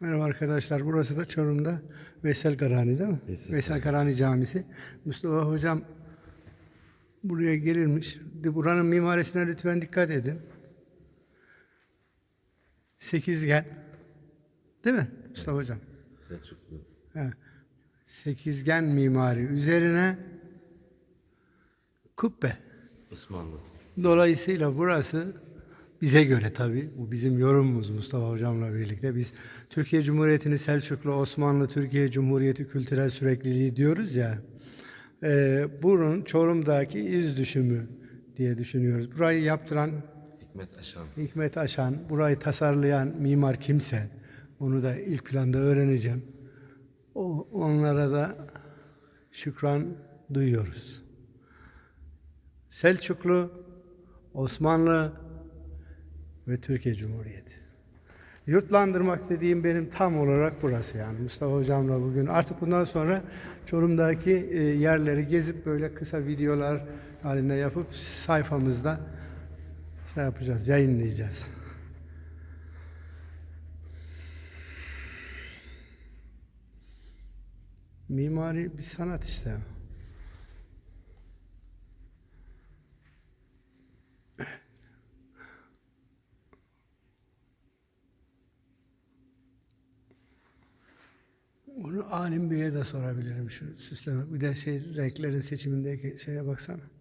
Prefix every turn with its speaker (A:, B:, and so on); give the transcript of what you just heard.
A: Merhaba arkadaşlar. Burası da Çorum'da Veysel Karani değil mi?
B: Veysel
A: Veysel, Karani Camisi. Mustafa Hocam buraya gelirmiş. Buranın mimarisine lütfen dikkat edin. Sekizgen. Değil mi Mustafa Hocam?
B: Selçuklu.
A: He. Sekizgen mimari. Üzerine kubbe.
B: Osmanlı.
A: Dolayısıyla burası bize göre tabii, bu bizim yorumumuz Mustafa Hocam'la birlikte. Biz Türkiye Cumhuriyeti'ni Selçuklu, Osmanlı, Türkiye Cumhuriyeti kültürel sürekliliği diyoruz ya. E, bunun Çorum'daki iz düşümü diye düşünüyoruz. Burayı yaptıran
B: Hikmet Aşan.
A: Hikmet Aşan, burayı tasarlayan mimar kimse, onu da ilk planda öğreneceğim. O, onlara da şükran duyuyoruz. Selçuklu, Osmanlı ve Türkiye Cumhuriyeti. Yurtlandırmak dediğim benim tam olarak burası yani. Mustafa Hocam'la bugün artık bundan sonra Çorum'daki e, yerleri gezip böyle kısa videolar halinde yapıp sayfamızda şey yapacağız, yayınlayacağız. Mimari bir sanat işte. Onu Alim Bey'e de sorabilirim şu süsleme. Bir de şey renklerin seçimindeki şeye baksana.